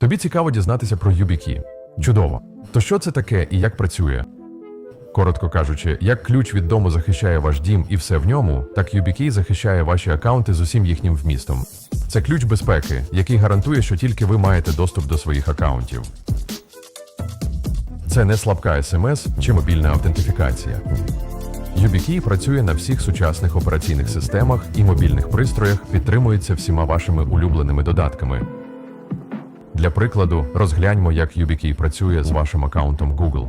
Тобі цікаво дізнатися про YubiKey. Чудово. То що це таке і як працює? Коротко кажучи, як ключ від дому захищає ваш дім і все в ньому, так YubiKey захищає ваші акаунти з усім їхнім вмістом. Це ключ безпеки, який гарантує, що тільки ви маєте доступ до своїх акаунтів. Це не слабка смс чи мобільна автентифікація. YubiKey працює на всіх сучасних операційних системах і мобільних пристроях, підтримується всіма вашими улюбленими додатками. Для прикладу, розгляньмо, як YubiKey працює з вашим аккаунтом Google.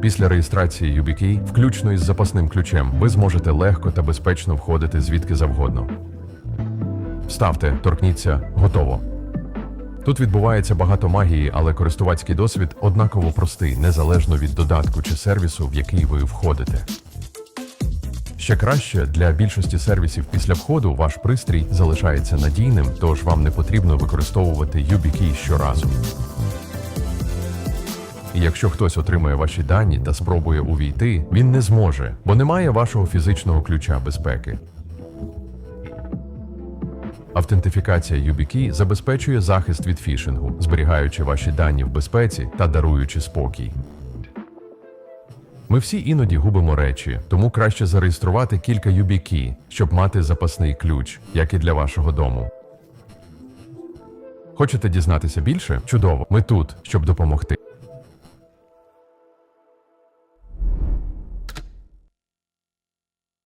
Після реєстрації YubiKey, включно із запасним ключем, ви зможете легко та безпечно входити звідки завгодно. Вставте, торкніться, готово. Тут відбувається багато магії, але користувацький досвід однаково простий, незалежно від додатку чи сервісу, в який ви входите. Ще краще для більшості сервісів після входу ваш пристрій залишається надійним, тож вам не потрібно використовувати YubiKey щоразу. І якщо хтось отримає ваші дані та спробує увійти, він не зможе, бо немає вашого фізичного ключа безпеки. Автентифікація YubiKey забезпечує захист від фішингу, зберігаючи ваші дані в безпеці та даруючи спокій. Ми всі іноді губимо речі, тому краще зареєструвати кілька юбікі, щоб мати запасний ключ, як і для вашого дому. Хочете дізнатися більше? Чудово, ми тут, щоб допомогти.